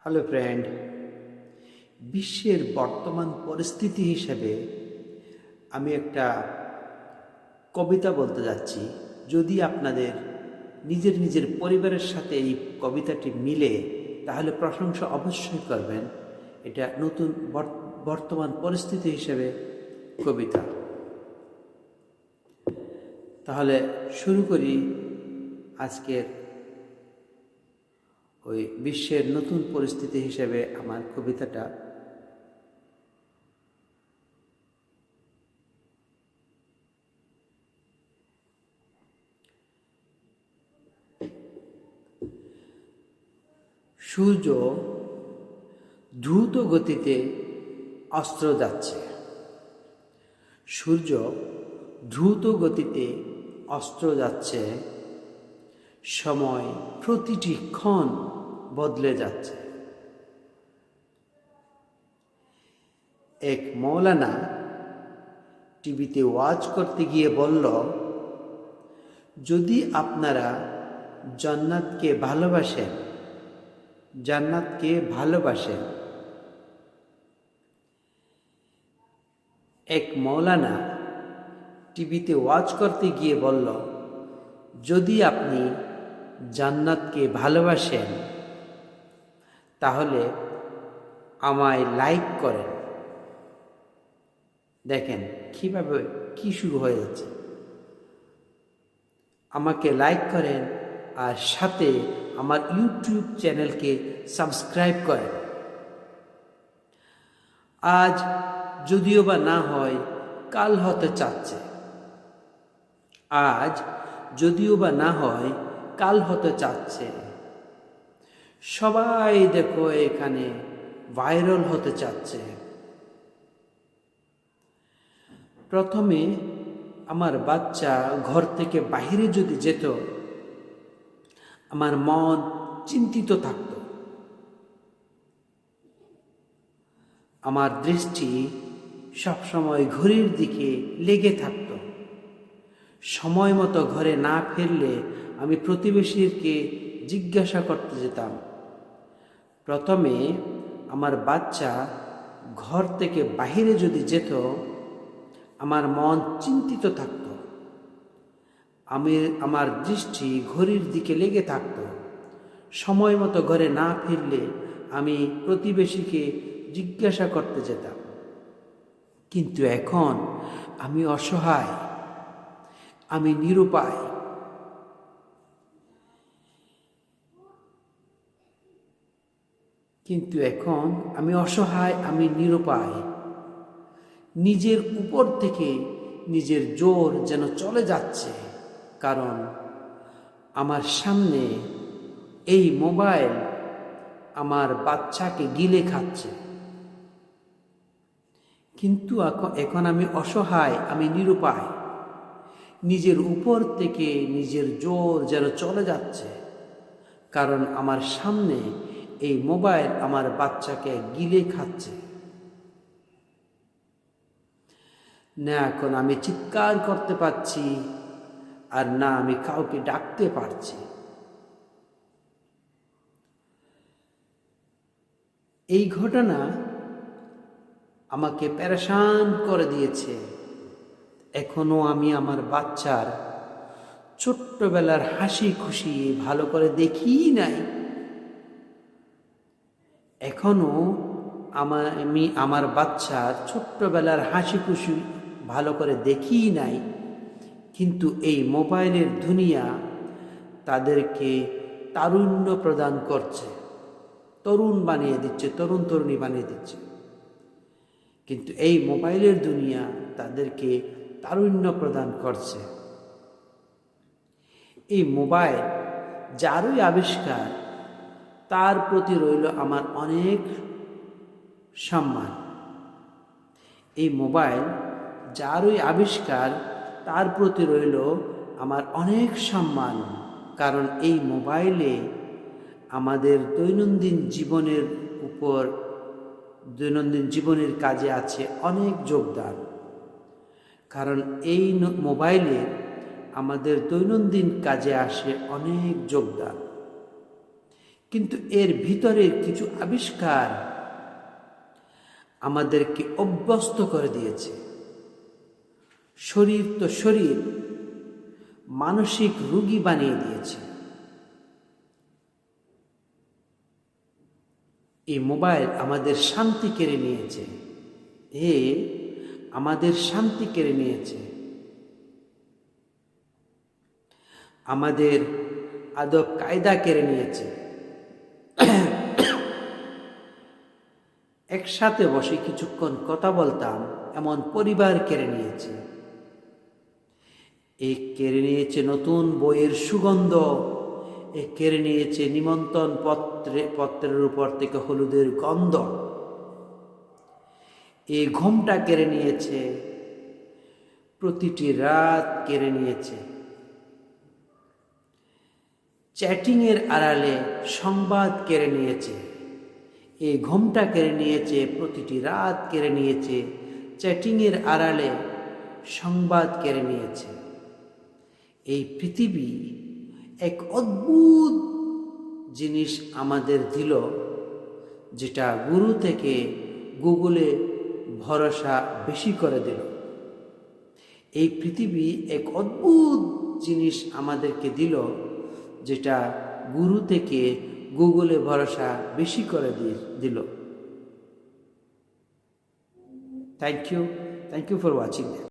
Hello friend, বিশ্বের বর্তমান পরিস্থিতি হিসেবে আমি একটা কবিতা বলতে যাচ্ছি। যদি আপনাদের নিজের নিজের পরিবারের সাথে এই কবিতাটি মিলে, তাহলে প্রশংসা অবশ্যই করবেন। এটা নতুন বর- বর্তমান পরিস্থিতি হিসেবে কবিতা। তাহলে শুরু করি আজকের ওই বিশ্বের নতুন পরিস্থিতি হিসেবে আমার কবিতাটা সূর্য দ্রুত গতিতে অস্ত্র যাচ্ছে। সূর্য দ্রুত গতিতে অস্ত্র যাচ্ছে। সময় প্রতিটি ক্ষণ বদলে যাচ্ছে। এক মৌলানা টিভিতে ওয়াচ করতে গিয়ে বলল, যদি আপনারা জান্নাতকে ভালোবাসেন জান্নাতকে ভালোবাসেন। এক মৌলানা টিভিতে ওয়াচ করতে গিয়ে বলল, যদি আপনি জান্নাতকে ভালোবাসেন, তাহলে আমায় লাইক করেন। দেখেন কীভাবে, কি শুরু হয়ে যাচ্ছে। আমাকে লাইক করেন আর সাথে আমার ইউটিউব চ্যানেলকে সাবস্ক্রাইব করেন। আজ যদিও বা না হয়, কাল হতে চাচ্ছে। আজ যদিও বা না হয় কাল হতে চাচ্ছে। সবাই দেখো এখানে ভাইরাল হতে চাচ্ছে। প্রথমে আমার বাচ্চা ঘর থেকে বাইরে যদি যেত, আমার মন চিন্তিত থাকত। আমার দৃষ্টি সবসময় ঘড়ির দিকে লেগে থাকত। সময় মতো ঘরে না ফিরলে আমি প্রতিবেশীকে জিজ্ঞাসা করতে যেতাম। প্রথমে আমার বাচ্চা ঘর থেকে বাহিরে যদি যেত, আমার মন চিন্তিত থাকত। আমি, আমার দৃষ্টি ঘড়ির দিকে লেগে থাকত। সময় মতো ঘরে না ফিরলে আমি প্রতিবেশীকে জিজ্ঞাসা করতে যেতাম। কিন্তু এখন আমি অসহায়। আমি নিরুপায়। কিন্তু এখন আমি অসহায়, আমি নিরুপায়। নিজের উপর থেকে নিজের জোর যেন চলে যাচ্ছে, কারণ আমার সামনে এই মোবাইল আমার বাচ্চাকে গিলে খাচ্ছে। কিন্তু এখন- আমি অসহায়, আমি নিরুপায়। নিজের উপর থেকে নিজের জোর যেন চলে যাচ্ছে। কারণ আমার সামনে এই মোবাইল আমার বাচ্চাকে গিলে খাচ্ছে। না, এখন আমি চিৎকার করতে পারছি আর না আমি কাউকে ডাকতে পারছি। এই ঘটনা আমাকে প্যারেশান করে দিয়েছে। এখনও আমি আমার বাচ্চার ছোট্টবেলার হাসি খুশি ভালো করে দেখি নাই। এখনও আমার আমি আমার বাচ্চার ছোট্টবেলার হাসি খুশি ভালো করে দেখি নাই। কিন্তু এই মোবাইলের দুনিয়া তাদেরকে তারুণ্য প্রদান করছে। তরুণ বানিয়ে দিচ্ছে, তরুণ তরুণী বানিয়ে দিচ্ছে। কিন্তু এই মোবাইলের দুনিয়া তাদেরকে তারুণ্য প্রদান করছে। এই মোবাইল যারই আবিষ্কার, তার প্রতি রইল আমার অনেক সম্মান। এই মোবাইল যারই আবিষ্কার, তার প্রতি রইল আমার অনেক সম্মান, কারণ এই মোবাইলে আমাদের দৈনন্দিন জীবনের উপর, দৈনন্দিন জীবনের কাজে আছে অনেক যোগদান। কারণ এই মোবাইলে আমাদের দৈনন্দিন কাজে আসে অনেক যোগদান। কিন্তু এর ভিতরে কিছু আবিষ্কার আমাদেরকে অভ্যস্ত করে দিয়েছে। শরীর তো শরীর, মানসিক রুগী বানিয়ে দিয়েছে। এই মোবাইল আমাদের শান্তি কেড়ে নিয়েছে। এ আমাদের শান্তি কেড়ে নিয়েছে। আমাদের আদব কায়দা কেড়ে নিয়েছে। একসাথে বসে কিছুক্ষণ কথা বলতাম, এমন পরিবার কেড়ে নিয়েছে। এ কেড়ে নিয়েছে নতুন বইয়ের সুগন্ধ, এ কেড়ে নিয়েছে নিমন্ত্রণ পত্রে, পত্রের উপর থেকে হলুদের গন্ধ। এই ঘুমটা কেড়ে নিয়েছে, প্রতিটি রাত কেড়ে নিয়েছে। চ্যাটিংয়ের আড়ালে সংবাদ কেড়ে নিয়েছে, এই ঘুমটা কেড়ে নিয়েছে, প্রতিটি রাত কেড়ে নিয়েছে, চ্যাটিংয়ের আড়ালে সংবাদ কেড়ে নিয়েছে। এই পৃথিবী এক অদ্ভুত জিনিস আমাদের দিল, যেটা গুরু থেকে গুগলে ভরসা বেশি করে দিল। এই পৃথিবী এক অদ্ভুত জিনিস আমাদেরকে দিল, যেটা গুরু থেকে গুগলে ভরসা বেশি করে দিয়ে দিল। Thank you thank you for watching